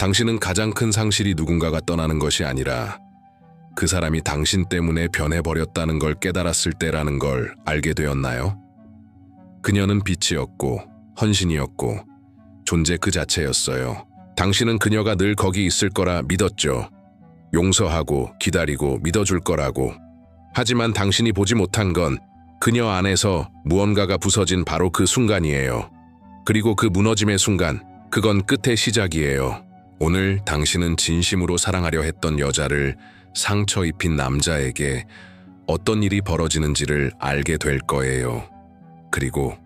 당신은 가장 큰 상실이 누군가가 떠나는 것이 아니라 그 사람이 당신 때문에 변해버렸다는 걸 깨달았을 때라는 걸 알게 되었나요? 그녀는 빛이었고 헌신이었고 존재 그 자체였어요. 당신은 그녀가 늘 거기 있을 거라 믿었죠. 용서하고 기다리고 믿어줄 거라고. 하지만 당신이 보지 못한 건 그녀 안에서 무언가가 부서진 바로 그 순간이에요. 그리고 그 무너짐의 순간, 그건 끝의 시작이에요. 오늘 당신은 진심으로 사랑하려 했던 여자를 상처 입힌 남자에게 어떤 일이 벌어지는지를 알게 될 거예요. 그리고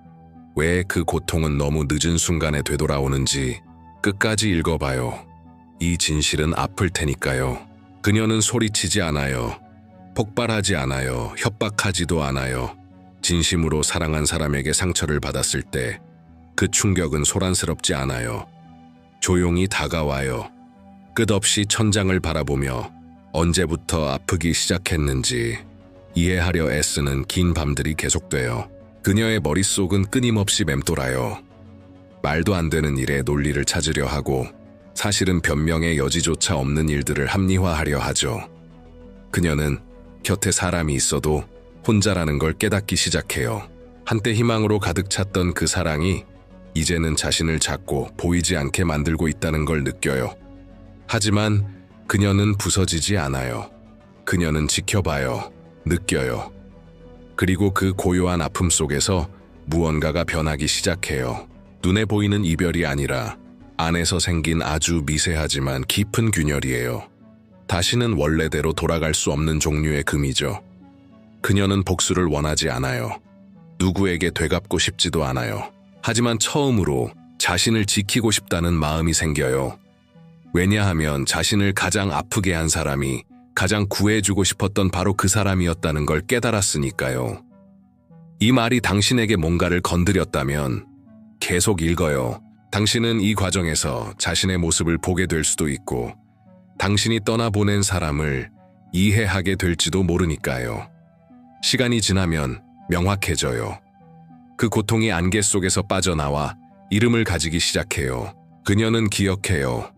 왜 그 고통은 너무 늦은 순간에 되돌아오는지 끝까지 읽어봐요. 이 진실은 아플 테니까요. 그녀는 소리치지 않아요. 폭발하지 않아요. 협박하지도 않아요. 진심으로 사랑한 사람에게 상처를 받았을 때 그 충격은 소란스럽지 않아요. 조용히 다가와요. 끝없이 천장을 바라보며 언제부터 아프기 시작했는지 이해하려 애쓰는 긴 밤들이 계속돼요. 그녀의 머릿속은 끊임없이 맴돌아요. 말도 안 되는 일에 논리를 찾으려 하고 사실은 변명의 여지조차 없는 일들을 합리화하려 하죠. 그녀는 곁에 사람이 있어도 혼자라는 걸 깨닫기 시작해요. 한때 희망으로 가득 찼던 그 사랑이 이제는 자신을 찾고 보이지 않게 만들고 있다는 걸 느껴요. 하지만 그녀는 부서지지 않아요. 그녀는 지켜봐요. 느껴요. 그리고 그 고요한 아픔 속에서 무언가가 변하기 시작해요. 눈에 보이는 이별이 아니라 안에서 생긴 아주 미세하지만 깊은 균열이에요. 다시는 원래대로 돌아갈 수 없는 종류의 금이죠. 그녀는 복수를 원하지 않아요. 누구에게 되갚고 싶지도 않아요. 하지만 처음으로 자신을 지키고 싶다는 마음이 생겨요. 왜냐하면 자신을 가장 아프게 한 사람이 가장 구해주고 싶었던 바로 그 사람이었다는 걸 깨달았으니까요. 이 말이 당신에게 뭔가를 건드렸다면 계속 읽어요. 당신은 이 과정에서 자신의 모습을 보게 될 수도 있고 당신이 떠나보낸 사람을 이해하게 될지도 모르니까요. 시간이 지나면 명확해져요. 그 고통이 안개 속에서 빠져나와 이름을 가지기 시작해요. 그녀는 기억해요.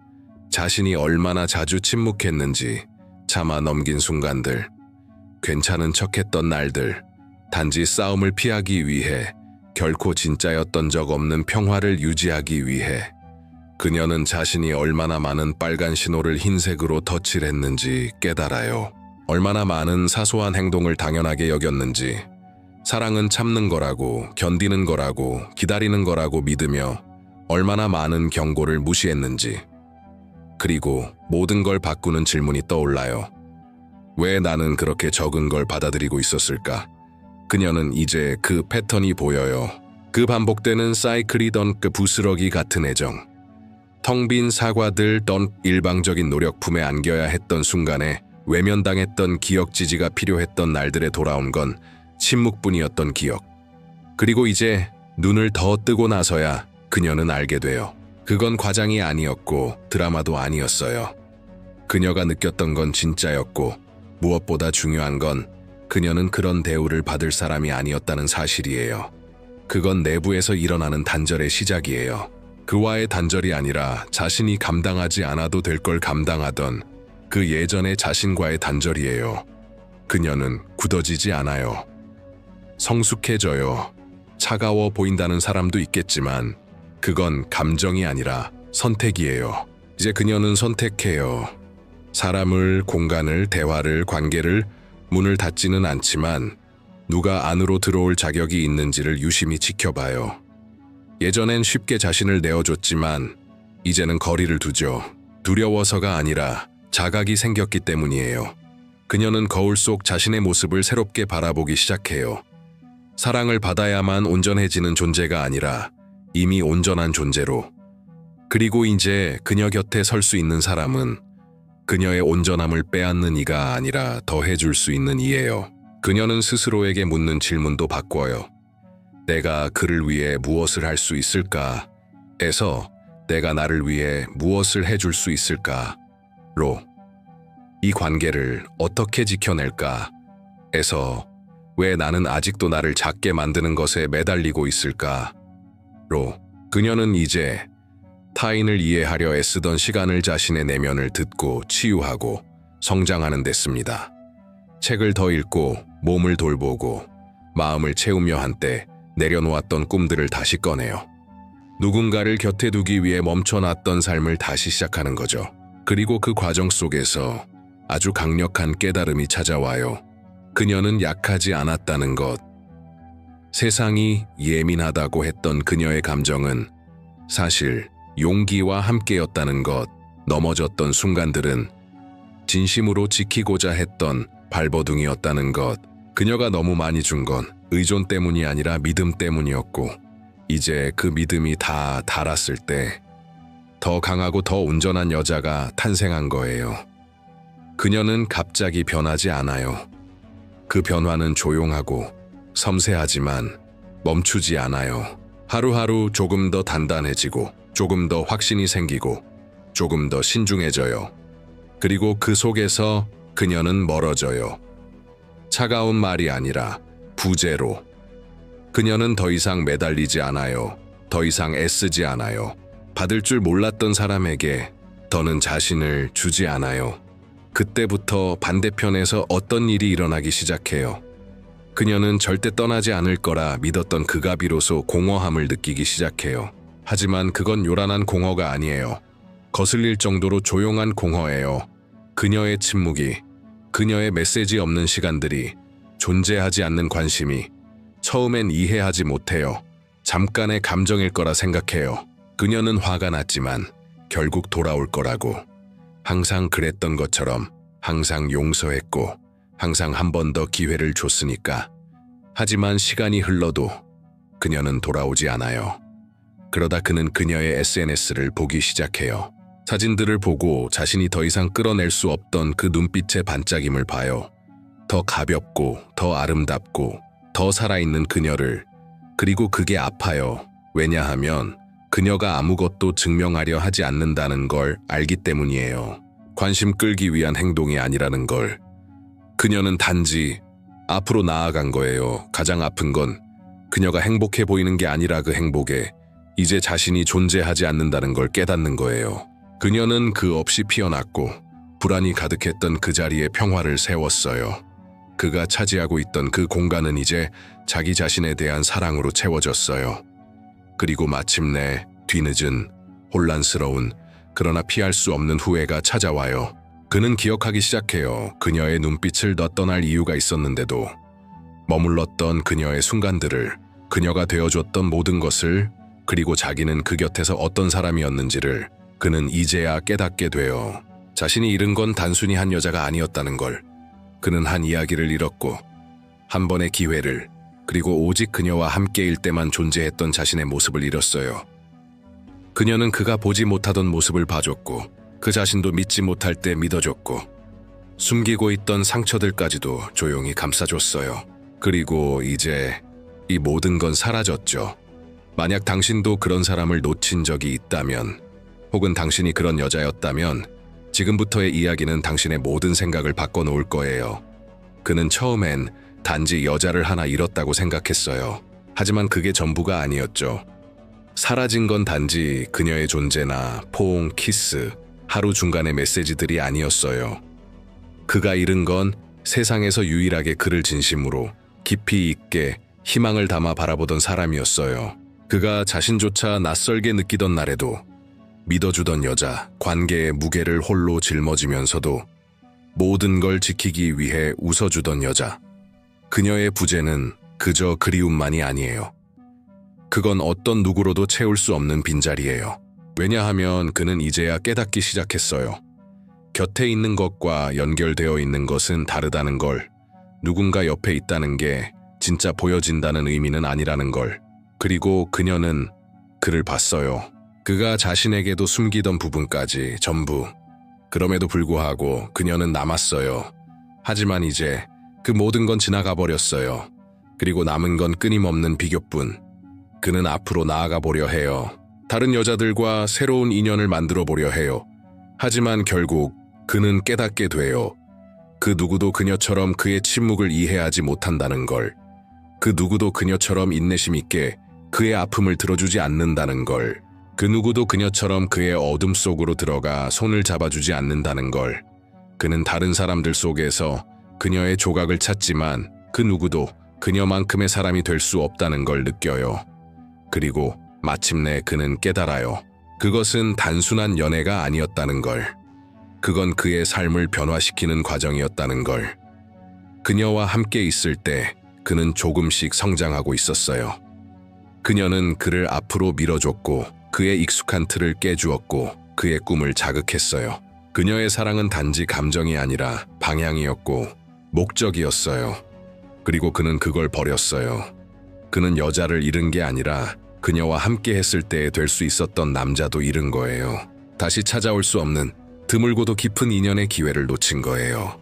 자신이 얼마나 자주 침묵했는지 참아 넘긴 순간들, 괜찮은 척했던 날들, 단지 싸움을 피하기 위해 결코 진짜였던 적 없는 평화를 유지하기 위해 그녀는 자신이 얼마나 많은 빨간 신호를 흰색으로 덧칠했는지 깨달아요. 얼마나 많은 사소한 행동을 당연하게 여겼는지 사랑은 참는 거라고 견디는 거라고 기다리는 거라고 믿으며 얼마나 많은 경고를 무시했는지 그리고 모든 걸 바꾸는 질문이 떠올라요. 왜 나는 그렇게 적은 걸 받아들이고 있었을까? 그녀는 이제 그 패턴이 보여요. 그 반복되는 사이클이던 그 부스러기 같은 애정. 텅 빈 사과들 던 일방적인 노력품에 안겨야 했던 순간에 외면당했던 기억 지지가 필요했던 날들에 돌아온 건 침묵뿐이었던 기억. 그리고 이제 눈을 더 뜨고 나서야 그녀는 알게 돼요. 그건 과장이 아니었고 드라마도 아니었어요. 그녀가 느꼈던 건 진짜였고 무엇보다 중요한 건 그녀는 그런 대우를 받을 사람이 아니었다는 사실이에요. 그건 내부에서 일어나는 단절의 시작이에요. 그와의 단절이 아니라 자신이 감당하지 않아도 될 걸 감당하던 그 예전의 자신과의 단절이에요. 그녀는 굳어지지 않아요. 성숙해져요. 차가워 보인다는 사람도 있겠지만 그건 감정이 아니라 선택이에요. 이제 그녀는 선택해요. 사람을, 공간을, 대화를, 관계를 문을 닫지는 않지만 누가 안으로 들어올 자격이 있는지를 유심히 지켜봐요. 예전엔 쉽게 자신을 내어줬지만 이제는 거리를 두죠. 두려워서가 아니라 자각이 생겼기 때문이에요. 그녀는 거울 속 자신의 모습을 새롭게 바라보기 시작해요. 사랑을 받아야만 온전해지는 존재가 아니라 이미 온전한 존재로. 그리고 이제 그녀 곁에 설 수 있는 사람은 그녀의 온전함을 빼앗는 이가 아니라 더해줄 수 있는 이예요. 그녀는 스스로에게 묻는 질문도 바꿔요. 내가 그를 위해 무엇을 할 수 있을까? 에서 내가 나를 위해 무엇을 해줄 수 있을까? 로. 이 관계를 어떻게 지켜낼까? 에서 왜 나는 아직도 나를 작게 만드는 것에 매달리고 있을까? 로. 그녀는 이제 타인을 이해하려 애쓰던 시간을 자신의 내면을 듣고 치유하고 성장하는 데 씁니다. 책을 더 읽고 몸을 돌보고 마음을 채우며 한때 내려놓았던 꿈들을 다시 꺼내요. 누군가를 곁에 두기 위해 멈춰놨던 삶을 다시 시작하는 거죠. 그리고 그 과정 속에서 아주 강력한 깨달음이 찾아와요. 그녀는 약하지 않았다는 것. 세상이 예민하다고 했던 그녀의 감정은 사실 용기와 함께였다는 것. 넘어졌던 순간들은 진심으로 지키고자 했던 발버둥이었다는 것. 그녀가 너무 많이 준 건 의존 때문이 아니라 믿음 때문이었고, 이제 그 믿음이 다 닳았을 때, 더 강하고 더 온전한 여자가 탄생한 거예요. 그녀는 갑자기 변하지 않아요. 그 변화는 조용하고 섬세하지만 멈추지 않아요. 하루하루 조금 더 단단해지고, 조금 더 확신이 생기고, 조금 더 신중해져요. 그리고 그 속에서 그녀는 멀어져요. 차가운 말이 아니라 부재로. 그녀는 더 이상 매달리지 않아요. 더 이상 애쓰지 않아요. 받을 줄 몰랐던 사람에게 더는 자신을 주지 않아요. 그때부터 반대편에서 어떤 일이 일어나기 시작해요. 그녀는 절대 떠나지 않을 거라 믿었던 그가 비로소 공허함을 느끼기 시작해요. 하지만 그건 요란한 공허가 아니에요. 거슬릴 정도로 조용한 공허예요. 그녀의 침묵이, 그녀의 메시지 없는 시간들이, 존재하지 않는 관심이, 처음엔 이해하지 못해요. 잠깐의 감정일 거라 생각해요. 그녀는 화가 났지만 결국 돌아올 거라고. 항상 그랬던 것처럼 항상 용서했고 항상 한 번 더 기회를 줬으니까. 하지만 시간이 흘러도 그녀는 돌아오지 않아요. 그러다 그는 그녀의 SNS를 보기 시작해요. 사진들을 보고 자신이 더 이상 끌어낼 수 없던 그 눈빛의 반짝임을 봐요. 더 가볍고, 더 아름답고, 더 살아있는 그녀를. 그리고 그게 아파요. 왜냐하면 그녀가 아무것도 증명하려 하지 않는다는 걸 알기 때문이에요. 관심 끌기 위한 행동이 아니라는 걸. 그녀는 단지 앞으로 나아간 거예요. 가장 아픈 건 그녀가 행복해 보이는 게 아니라 그 행복에 이제 자신이 존재하지 않는다는 걸 깨닫는 거예요. 그녀는 그 없이 피어났고 불안이 가득했던 그 자리에 평화를 세웠어요. 그가 차지하고 있던 그 공간은 이제 자기 자신에 대한 사랑으로 채워졌어요. 그리고 마침내 뒤늦은 혼란스러운 그러나 피할 수 없는 후회가 찾아와요. 그는 기억하기 시작해요. 그녀의 눈빛을 더 떠날 이유가 있었는데도 머물렀던 그녀의 순간들을 그녀가 되어줬던 모든 것을 그리고 자기는 그 곁에서 어떤 사람이었는지를 그는 이제야 깨닫게 돼요. 자신이 잃은 건 단순히 한 여자가 아니었다는 걸. 그는 한 이야기를 잃었고 한 번의 기회를 그리고 오직 그녀와 함께일 때만 존재했던 자신의 모습을 잃었어요. 그녀는 그가 보지 못하던 모습을 봐줬고 그 자신도 믿지 못할 때 믿어줬고 숨기고 있던 상처들까지도 조용히 감싸줬어요. 그리고 이제 이 모든 건 사라졌죠. 만약 당신도 그런 사람을 놓친 적이 있다면 혹은 당신이 그런 여자였다면 지금부터의 이야기는 당신의 모든 생각을 바꿔놓을 거예요. 그는 처음엔 단지 여자를 하나 잃었다고 생각했어요. 하지만 그게 전부가 아니었죠. 사라진 건 단지 그녀의 존재나 포옹, 키스, 하루 중간의 메시지들이 아니었어요. 그가 잃은 건 세상에서 유일하게 그를 진심으로 깊이 있게 희망을 담아 바라보던 사람이었어요. 그가 자신조차 낯설게 느끼던 날에도 믿어주던 여자, 관계의 무게를 홀로 짊어지면서도 모든 걸 지키기 위해 웃어주던 여자. 그녀의 부재는 그저 그리움만이 아니에요. 그건 어떤 누구로도 채울 수 없는 빈자리예요. 왜냐하면 그는 이제야 깨닫기 시작했어요. 곁에 있는 것과 연결되어 있는 것은 다르다는 걸, 누군가 옆에 있다는 게 진짜 보여진다는 의미는 아니라는 걸, 그리고 그녀는 그를 봤어요. 그가 자신에게도 숨기던 부분까지 전부. 그럼에도 불구하고 그녀는 남았어요. 하지만 이제 그 모든 건 지나가 버렸어요. 그리고 남은 건 끊임없는 비교뿐. 그는 앞으로 나아가 보려 해요. 다른 여자들과 새로운 인연을 만들어 보려 해요. 하지만 결국 그는 깨닫게 돼요. 그 누구도 그녀처럼 그의 침묵을 이해하지 못한다는 걸. 그 누구도 그녀처럼 인내심 있게 그의 아픔을 들어주지 않는다는 걸. 그 누구도 그녀처럼 그의 어둠 속으로 들어가 손을 잡아주지 않는다는 걸. 그는 다른 사람들 속에서 그녀의 조각을 찾지만 그 누구도 그녀만큼의 사람이 될 수 없다는 걸 느껴요. 그리고 마침내 그는 깨달아요. 그것은 단순한 연애가 아니었다는 걸. 그건 그의 삶을 변화시키는 과정이었다는 걸. 그녀와 함께 있을 때 그는 조금씩 성장하고 있었어요. 그녀는 그를 앞으로 밀어줬고 그의 익숙한 틀을 깨주었고 그의 꿈을 자극했어요. 그녀의 사랑은 단지 감정이 아니라 방향이었고 목적이었어요. 그리고 그는 그걸 버렸어요. 그는 여자를 잃은 게 아니라 그녀와 함께 했을 때될수 있었던 남자도 잃은 거예요. 다시 찾아올 수 없는 드물고도 깊은 인연의 기회를 놓친 거예요.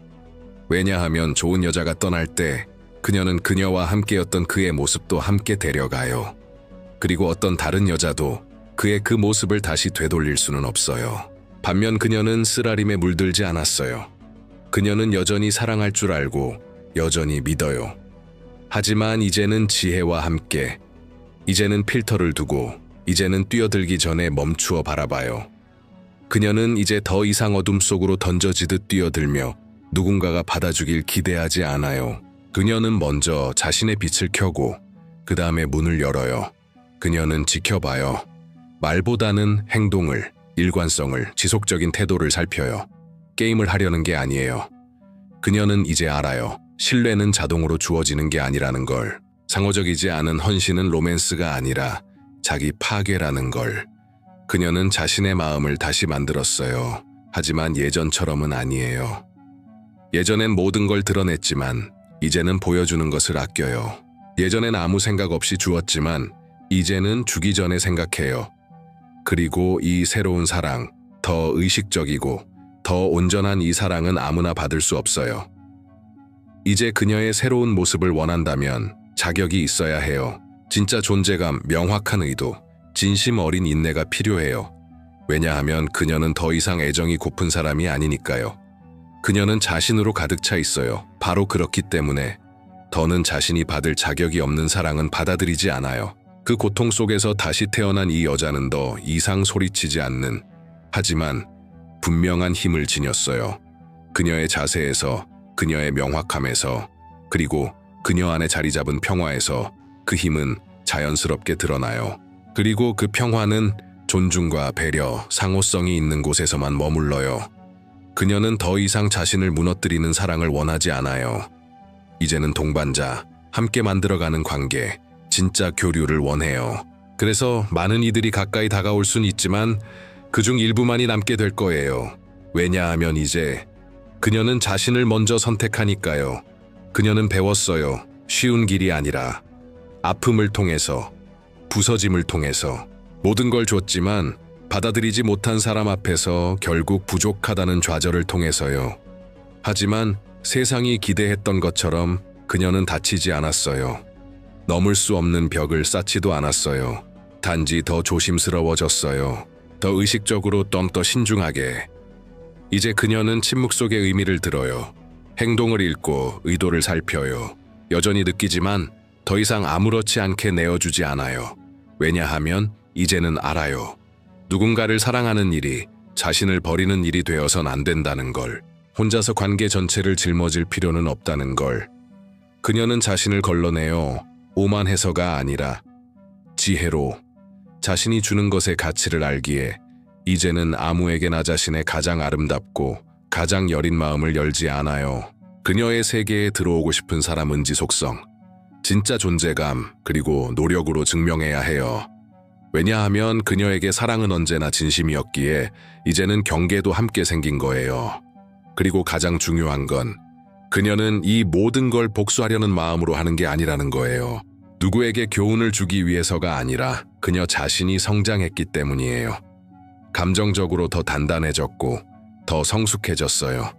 왜냐하면 좋은 여자가 떠날 때 그녀는 그녀와 함께였던 그의 모습도 함께 데려가요. 그리고 어떤 다른 여자도 그의 그 모습을 다시 되돌릴 수는 없어요. 반면 그녀는 쓰라림에 물들지 않았어요. 그녀는 여전히 사랑할 줄 알고 여전히 믿어요. 하지만 이제는 지혜와 함께, 이제는 필터를 두고, 이제는 뛰어들기 전에 멈추어 바라봐요. 그녀는 이제 더 이상 어둠 속으로 던져지듯 뛰어들며 누군가가 받아주길 기대하지 않아요. 그녀는 먼저 자신의 빛을 켜고 그 다음에 문을 열어요. 그녀는 지켜봐요. 말보다는 행동을, 일관성을, 지속적인 태도를 살펴요. 게임을 하려는 게 아니에요. 그녀는 이제 알아요. 신뢰는 자동으로 주어지는 게 아니라는 걸. 상호적이지 않은 헌신은 로맨스가 아니라 자기 파괴라는 걸. 그녀는 자신의 마음을 다시 만들었어요. 하지만 예전처럼은 아니에요. 예전엔 모든 걸 드러냈지만 이제는 보여주는 것을 아껴요. 예전엔 아무 생각 없이 주었지만 이제는 주기 전에 생각해요. 그리고 이 새로운 사랑, 더 의식적이고 더 온전한 이 사랑은 아무나 받을 수 없어요. 이제 그녀의 새로운 모습을 원한다면 자격이 있어야 해요. 진짜 존재감, 명확한 의도, 진심 어린 인내가 필요해요. 왜냐하면 그녀는 더 이상 애정이 고픈 사람이 아니니까요. 그녀는 자신으로 가득 차 있어요. 바로 그렇기 때문에 더는 자신이 받을 자격이 없는 사랑은 받아들이지 않아요. 그 고통 속에서 다시 태어난 이 여자는 더 이상 소리치지 않는 하지만 분명한 힘을 지녔어요. 그녀의 자세에서, 그녀의 명확함에서, 그리고 그녀 안에 자리 잡은 평화에서 그 힘은 자연스럽게 드러나요. 그리고 그 평화는 존중과 배려, 상호성이 있는 곳에서만 머물러요. 그녀는 더 이상 자신을 무너뜨리는 사랑을 원하지 않아요. 이제는 동반자, 함께 만들어가는 관계, 진짜 교류를 원해요. 그래서 많은 이들이 가까이 다가올 순 있지만 그중 일부만이 남게 될 거예요. 왜냐하면 이제 그녀는 자신을 먼저 선택하니까요. 그녀는 배웠어요. 쉬운 길이 아니라 아픔을 통해서, 부서짐을 통해서 모든 걸 줬지만 받아들이지 못한 사람 앞에서 결국 부족하다는 좌절을 통해서요. 하지만 세상이 기대했던 것처럼 그녀는 다치지 않았어요. 넘을 수 없는 벽을 쌓지도 않았어요. 단지 더 조심스러워졌어요. 더 의식적으로 좀더 신중하게. 이제 그녀는 침묵 속의 의미를 들어요. 행동을 읽고 의도를 살펴요. 여전히 느끼지만 더 이상 아무렇지 않게 내어주지 않아요. 왜냐하면 이제는 알아요. 누군가를 사랑하는 일이 자신을 버리는 일이 되어선 안 된다는 걸. 혼자서 관계 전체를 짊어질 필요는 없다는 걸. 그녀는 자신을 걸러내요. 오만해서가 아니라 지혜로 자신이 주는 것의 가치를 알기에 이제는 아무에게나 자신의 가장 아름답고 가장 여린 마음을 열지 않아요. 그녀의 세계에 들어오고 싶은 사람은 지속성, 진짜 존재감, 그리고 노력으로 증명해야 해요. 왜냐하면 그녀에게 사랑은 언제나 진심이었기에 이제는 경계도 함께 생긴 거예요. 그리고 가장 중요한 건 그녀는 이 모든 걸 복수하려는 마음으로 하는 게 아니라는 거예요. 누구에게 교훈을 주기 위해서가 아니라 그녀 자신이 성장했기 때문이에요. 감정적으로 더 단단해졌고 더 성숙해졌어요.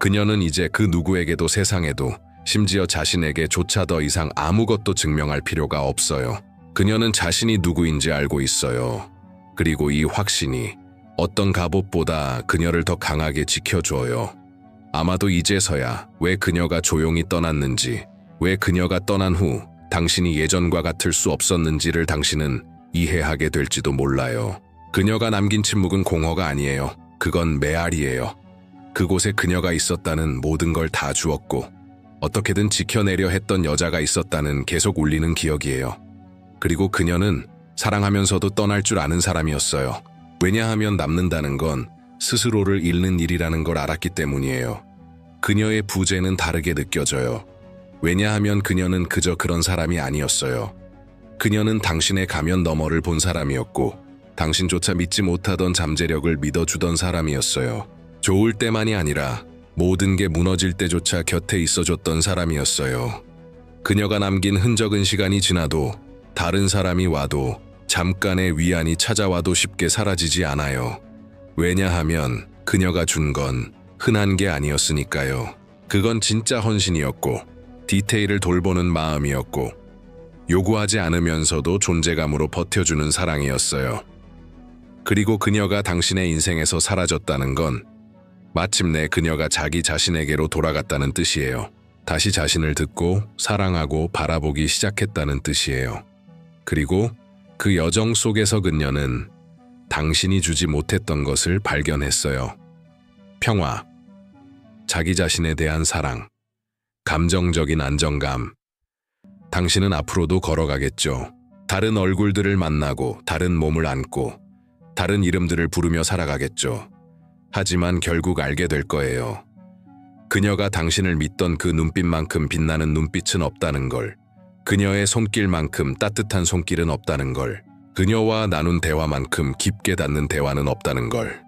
그녀는 이제 그 누구에게도 세상에도 심지어 자신에게조차 더 이상 아무것도 증명할 필요가 없어요. 그녀는 자신이 누구인지 알고 있어요. 그리고 이 확신이 어떤 갑옷보다 그녀를 더 강하게 지켜줘요. 아마도 이제서야 왜 그녀가 조용히 떠났는지, 왜 그녀가 떠난 후 당신이 예전과 같을 수 없었는지를 당신은 이해하게 될지도 몰라요. 그녀가 남긴 침묵은 공허가 아니에요. 그건 메아리예요. 그곳에 그녀가 있었다는 모든 걸 다 주었고 어떻게든 지켜내려 했던 여자가 있었다는 계속 울리는 기억이에요. 그리고 그녀는 사랑하면서도 떠날 줄 아는 사람이었어요. 왜냐하면 남는다는 건 스스로를 잃는 일이라는 걸 알았기 때문이에요. 그녀의 부재는 다르게 느껴져요. 왜냐하면 그녀는 그저 그런 사람이 아니었어요. 그녀는 당신의 가면 너머를 본 사람이었고, 당신조차 믿지 못하던 잠재력을 믿어주던 사람이었어요. 좋을 때만이 아니라 모든 게 무너질 때조차 곁에 있어줬던 사람이었어요. 그녀가 남긴 흔적은 시간이 지나도 다른 사람이 와도 잠깐의 위안이 찾아와도 쉽게 사라지지 않아요. 왜냐하면 그녀가 준 건 흔한 게 아니었으니까요. 그건 진짜 헌신이었고 디테일을 돌보는 마음이었고 요구하지 않으면서도 존재감으로 버텨주는 사랑이었어요. 그리고 그녀가 당신의 인생에서 사라졌다는 건 마침내 그녀가 자기 자신에게로 돌아갔다는 뜻이에요. 다시 자신을 듣고 사랑하고 바라보기 시작했다는 뜻이에요. 그리고 그 여정 속에서 그녀는 당신이 주지 못했던 것을 발견했어요. 평화, 자기 자신에 대한 사랑, 감정적인 안정감. 당신은 앞으로도 걸어가겠죠. 다른 얼굴들을 만나고 다른 몸을 안고 다른 이름들을 부르며 살아가겠죠. 하지만 결국 알게 될 거예요. 그녀가 당신을 믿던 그 눈빛만큼 빛나는 눈빛은 없다는 걸. 그녀의 손길만큼 따뜻한 손길은 없다는 걸. 그녀와 나눈 대화만큼 깊게 닿는 대화는 없다는 걸.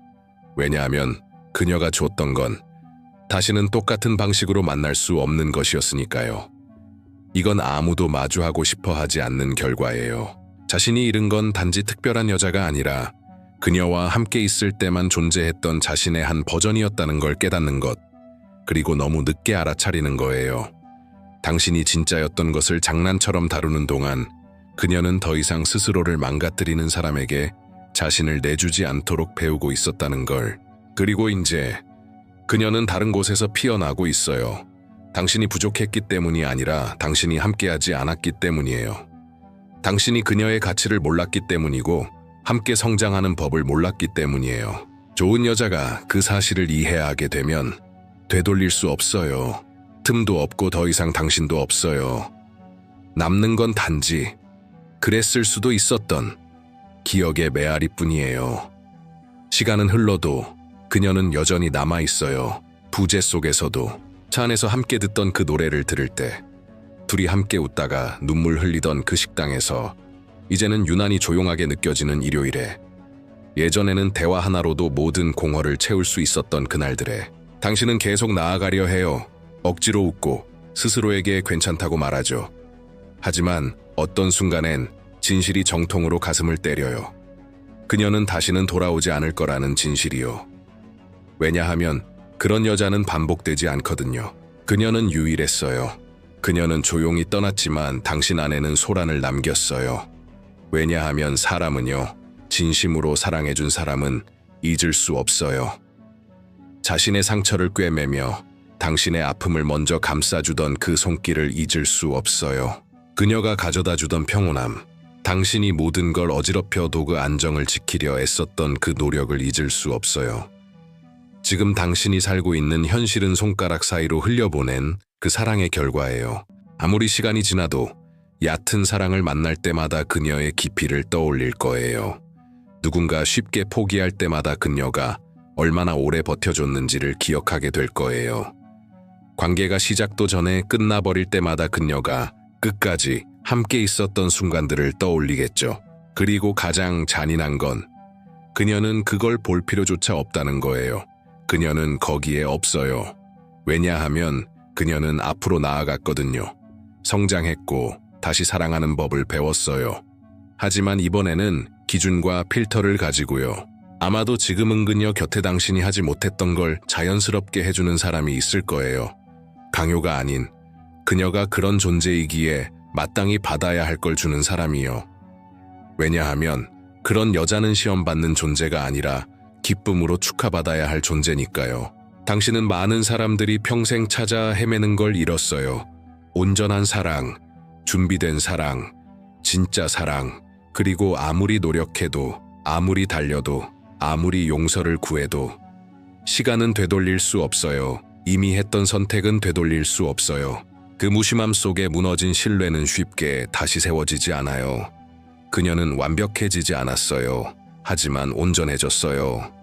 왜냐하면 그녀가 줬던 건 다시는 똑같은 방식으로 만날 수 없는 것이었으니까요. 이건 아무도 마주하고 싶어 하지 않는 결과예요. 자신이 잃은 건 단지 특별한 여자가 아니라 그녀와 함께 있을 때만 존재했던 자신의 한 버전이었다는 걸 깨닫는 것, 그리고 너무 늦게 알아차리는 거예요. 당신이 진짜였던 것을 장난처럼 다루는 동안 그녀는 더 이상 스스로를 망가뜨리는 사람에게 자신을 내주지 않도록 배우고 있었다는 걸. 그리고 이제 그녀는 다른 곳에서 피어나고 있어요. 당신이 부족했기 때문이 아니라 당신이 함께하지 않았기 때문이에요. 당신이 그녀의 가치를 몰랐기 때문이고 함께 성장하는 법을 몰랐기 때문이에요. 좋은 여자가 그 사실을 이해하게 되면 되돌릴 수 없어요. 틈도 없고 더 이상 당신도 없어요. 남는 건 단지 그랬을 수도 있었던 기억의 메아리 뿐이에요. 시간은 흘러도 그녀는 여전히 남아 있어요. 부재 속에서도 차 안에서 함께 듣던 그 노래를 들을 때 둘이 함께 웃다가 눈물 흘리던 그 식당에서 이제는 유난히 조용하게 느껴지는 일요일에 예전에는 대화 하나로도 모든 공허를 채울 수 있었던 그날들에 당신은 계속 나아가려 해요. 억지로 웃고 스스로에게 괜찮다고 말하죠. 하지만 어떤 순간엔 진실이 정통으로 가슴을 때려요. 그녀는 다시는 돌아오지 않을 거라는 진실이요. 왜냐하면 그런 여자는 반복되지 않거든요. 그녀는 유일했어요. 그녀는 조용히 떠났지만 당신 안에는 소란을 남겼어요. 왜냐하면 사람은요, 진심으로 사랑해준 사람은 잊을 수 없어요. 자신의 상처를 꿰매며 당신의 아픔을 먼저 감싸주던 그 손길을 잊을 수 없어요. 그녀가 가져다 주던 평온함, 당신이 모든 걸 어지럽혀도 그 안정을 지키려 애썼던 그 노력을 잊을 수 없어요. 지금 당신이 살고 있는 현실은 손가락 사이로 흘려보낸 그 사랑의 결과예요. 아무리 시간이 지나도 얕은 사랑을 만날 때마다 그녀의 깊이를 떠올릴 거예요. 누군가 쉽게 포기할 때마다 그녀가 얼마나 오래 버텨줬는지를 기억하게 될 거예요. 관계가 시작도 전에 끝나버릴 때마다 그녀가 끝까지 함께 있었던 순간들을 떠올리겠죠. 그리고 가장 잔인한 건 그녀는 그걸 볼 필요조차 없다는 거예요. 그녀는 거기에 없어요. 왜냐하면 그녀는 앞으로 나아갔거든요. 성장했고 다시 사랑하는 법을 배웠어요. 하지만 이번에는 기준과 필터를 가지고요. 아마도 지금은 그녀 곁에 당신이 하지 못했던 걸 자연스럽게 해주는 사람이 있을 거예요. 강요가 아닌 그녀가 그런 존재이기에 마땅히 받아야 할 걸 주는 사람이요. 왜냐하면 그런 여자는 시험 받는 존재가 아니라 기쁨으로 축하받아야 할 존재니까요. 당신은 많은 사람들이 평생 찾아 헤매는 걸 잃었어요. 온전한 사랑, 준비된 사랑, 진짜 사랑, 그리고 아무리 노력해도, 아무리 달려도, 아무리 용서를 구해도 시간은 되돌릴 수 없어요. 이미 했던 선택은 되돌릴 수 없어요. 그 무심함 속에 무너진 신뢰는 쉽게 다시 세워지지 않아요. 그녀는 완벽해지지 않았어요. 하지만 온전해졌어요.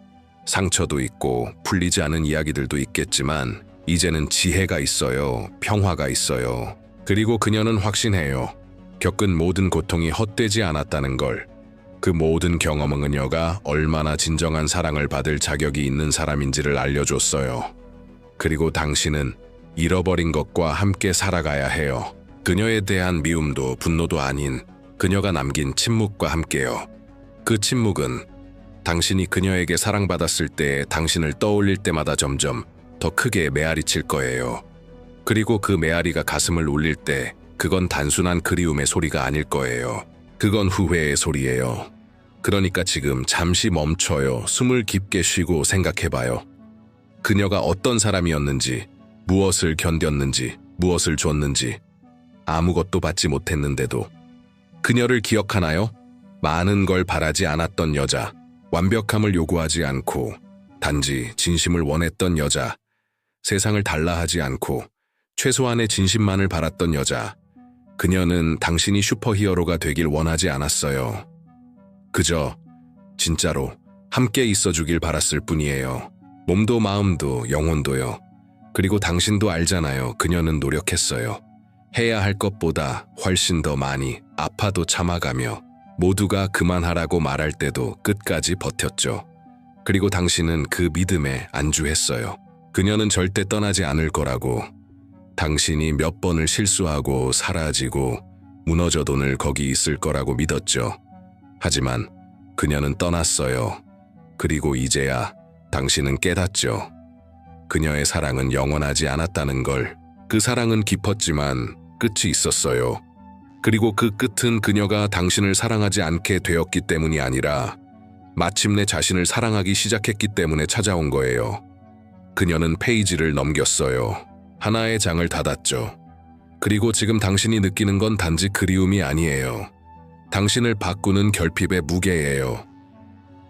상처도 있고 풀리지 않은 이야기들도 있겠지만 이제는 지혜가 있어요. 평화가 있어요. 그리고 그녀는 확신해요. 겪은 모든 고통이 헛되지 않았다는 걸. 그 모든 경험은 그녀가 얼마나 진정한 사랑을 받을 자격이 있는 사람인지를 알려줬어요. 그리고 당신은 잃어버린 것과 함께 살아가야 해요. 그녀에 대한 미움도 분노도 아닌 그녀가 남긴 침묵과 함께요. 그 침묵은 당신이 그녀에게 사랑받았을 때 당신을 떠올릴 때마다 점점 더 크게 메아리 칠 거예요. 그리고 그 메아리가 가슴을 울릴 때 그건 단순한 그리움의 소리가 아닐 거예요. 그건 후회의 소리예요. 그러니까 지금 잠시 멈춰요. 숨을 깊게 쉬고 생각해봐요. 그녀가 어떤 사람이었는지, 무엇을 견뎠는지, 무엇을 줬는지, 아무것도 받지 못했는데도 그녀를 기억하나요? 많은 걸 바라지 않았던 여자, 완벽함을 요구하지 않고 단지 진심을 원했던 여자, 세상을 달라 하지 않고 최소한의 진심만을 바랐던 여자. 그녀는 당신이 슈퍼히어로가 되길 원하지 않았어요. 그저 진짜로 함께 있어 주길 바랐을 뿐이에요. 몸도 마음도 영혼도요. 그리고 당신도 알잖아요. 그녀는 노력했어요. 해야 할 것보다 훨씬 더 많이 아파도 참아가며 모두가 그만하라고 말할 때도 끝까지 버텼죠. 그리고 당신은 그 믿음에 안주했어요. 그녀는 절대 떠나지 않을 거라고. 당신이 몇 번을 실수하고 사라지고 무너져도 늘 거기 있을 거라고 믿었죠. 하지만 그녀는 떠났어요. 그리고 이제야 당신은 깨닫죠. 그녀의 사랑은 영원하지 않았다는 걸. 그 사랑은 깊었지만 끝이 있었어요. 그리고 그 끝은 그녀가 당신을 사랑하지 않게 되었기 때문이 아니라 마침내 자신을 사랑하기 시작했기 때문에 찾아온 거예요. 그녀는 페이지를 넘겼어요. 하나의 장을 닫았죠. 그리고 지금 당신이 느끼는 건 단지 그리움이 아니에요. 당신을 바꾸는 결핍의 무게예요.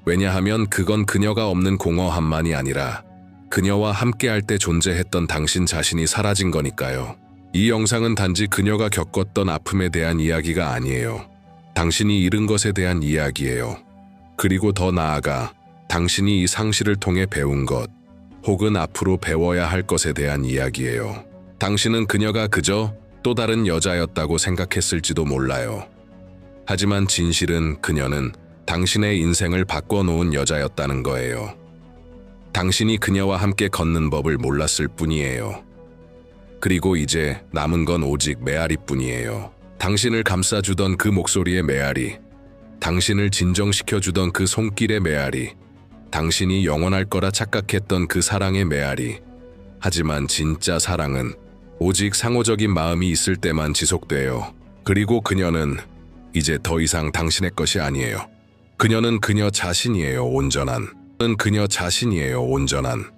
왜냐하면 그건 그녀가 없는 공허함만이 아니라 그녀와 함께할 때 존재했던 당신 자신이 사라진 거니까요. 이 영상은 단지 그녀가 겪었던 아픔에 대한 이야기가 아니에요. 당신이 잃은 것에 대한 이야기예요. 그리고 더 나아가 당신이 이 상실을 통해 배운 것, 혹은 앞으로 배워야 할 것에 대한 이야기예요. 당신은 그녀가 그저 또 다른 여자였다고 생각했을지도 몰라요. 하지만 진실은 그녀는 당신의 인생을 바꿔놓은 여자였다는 거예요. 당신이 그녀와 함께 걷는 법을 몰랐을 뿐이에요. 그리고 이제 남은 건 오직 메아리뿐이에요. 당신을 감싸주던 그 목소리의 메아리, 당신을 진정시켜주던 그 손길의 메아리, 당신이 영원할 거라 착각했던 그 사랑의 메아리. 하지만 진짜 사랑은 오직 상호적인 마음이 있을 때만 지속돼요. 그리고 그녀는 이제 더 이상 당신의 것이 아니에요. 그녀는 그녀 자신이에요, 온전한. 는 그녀 자신이에요, 온전한.